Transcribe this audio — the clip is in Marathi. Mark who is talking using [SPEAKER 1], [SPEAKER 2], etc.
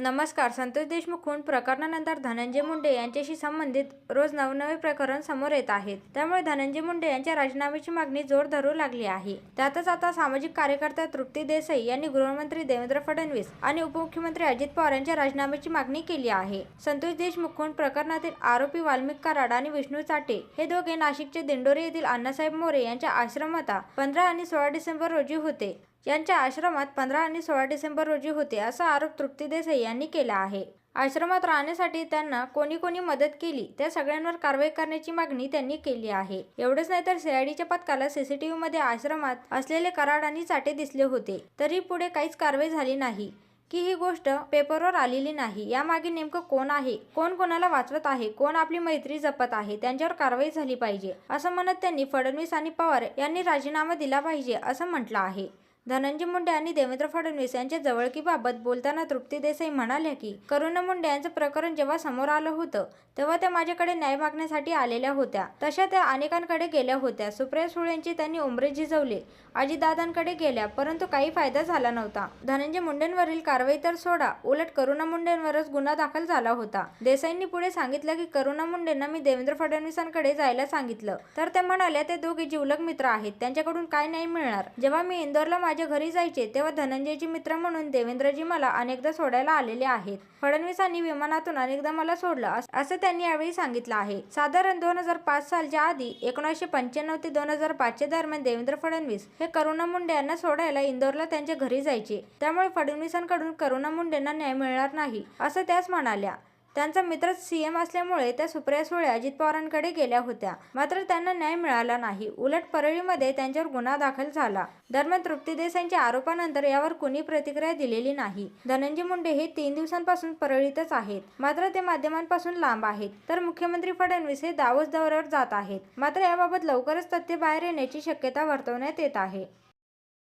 [SPEAKER 1] नमस्कार संतोष देशमुख खून प्रकरणानंतर धनंजय मुंडे यांच्याशी संबंधित रोज नवनवे प्रकरण समोर येत आहेत. त्यामुळे धनंजय मुंडे यांच्या राजीनाम्याची मागणी जोर धरू लागली आहे. त्यातच आता सामाजिक कार्यकर्त्या तृप्ती देसाई यांनी गृहमंत्री देवेंद्र फडणवीस आणि उपमुख्यमंत्री अजित पवार यांच्या राजीनाम्याची मागणी केली आहे. संतोष देशमुख खून प्रकरणातील आरोपी वाल्मिक कराड आणि विष्णू चाटे हे दोघे नाशिकचे दिंडोरी येथील अण्णासाहेब मोरे यांच्या आश्रमात पंधरा आणि सोळा डिसेंबर रोजी होते. यांच्या आश्रमात पंधरा आणि सोळा डिसेंबर रोजी होते असा आरोप तृप्ती देसाई यांनी केला आहे. आश्रमात राहण्यासाठी त्यांना कोणी कोणी मदत केली त्या सगळ्यांवर कारवाई करण्याची मागणी त्यांनी केली आहे. एवढंच नाही तर सीआयडीच्या पथकाला सीसीटीव्ही मध्ये आश्रमात असलेले कराड आणि चाटे दिसले होते तरी पुढे काहीच कारवाई झाली नाही की ही गोष्ट पेपरवर आलेली नाही. यामागे नेमकं कोण आहे? कोण कोणाला वाचवत आहे? कोण आपली मैत्री जपत आहे? त्यांच्यावर कारवाई झाली पाहिजे असं म्हणत त्यांनी फडणवीस आणि पवार यांनी राजीनामा दिला पाहिजे असं म्हटलं आहे. धनंजय मुंडे आणि देवेंद्र फडणवीस यांच्या जवळकीबाबत बोलताना तृप्ती देसाई म्हणाल्या की करुणा मुंडे यांचं प्रकरण जेव्हा समोर आलं होतं तेव्हा त्या माझ्याकडे न्याय मागण्यासाठी आलेल्या होत्या. तशा त्या अनेकांकडे गेल्या होत्या. सुप्रिया सुळेंची त्यांनी उमरे झिजवले. अजितदादांकडे गेल्या परंतु काही फायदा झाला नव्हता. धनंजय मुंडेंवरील कारवाई तर सोडा उलट करुणा मुंडेंवरच गुन्हा दाखल झाला होता. देसाईंनी पुढे सांगितलं की करुणा मुंडेंना मी देवेंद्र फडणवीसांकडे जायला सांगितलं. तर त्या म्हणाल्या ते दोघे जिवलग मित्र आहेत. त्यांच्याकडून काय नाही मिळणार? जेव्हा मी इंदोरला माझ्या घरी जायचे तेव्हा धनंजयची मित्र म्हणून देवेंद्रजी मला अनेकदा सोडायला आलेले आहेत. फडणवीसांनी विमानातून अनेकदा मला सोडलं असं त्यांनी यावेळी सांगितलं आहे. साधारण दोन हजार पाच सालच्या आधी एकोणीसशे पंच्याण्णव ते दोन हजार पाचच्या दरम्यान देवेंद्र फडणवीस हे करुणा मुंडे यांना सोडायला इंदोरला त्यांच्या घरी जायचे. त्यामुळे फडणवीसांकडून करुणा मुंडेंना न्याय मिळणार नाही असं त्याच म्हणाल्या. त्यांचा मित्र सीएम असल्यामुळे त्या सुप्रिया सुळे अजित पवारांकडे गेल्या होत्या. मात्र त्यांना न्याय मिळाला नाही. उलट परळीमध्ये त्यांच्यावर गुन्हा दाखल झाला. दरम्यान तृप्ती देसाईंच्या आरोपानंतर यावर कुणी प्रतिक्रिया दिलेली नाही. धनंजय मुंडे हे तीन दिवसांपासून परळीतच आहेत. मात्र ते माध्यमांपासून लांब आहेत. तर मुख्यमंत्री फडणवीस हे दावोस दौऱ्यावर जात आहेत. मात्र याबाबत लवकरच तथ्य बाहेर येण्याची शक्यता वर्तवण्यात येत आहे.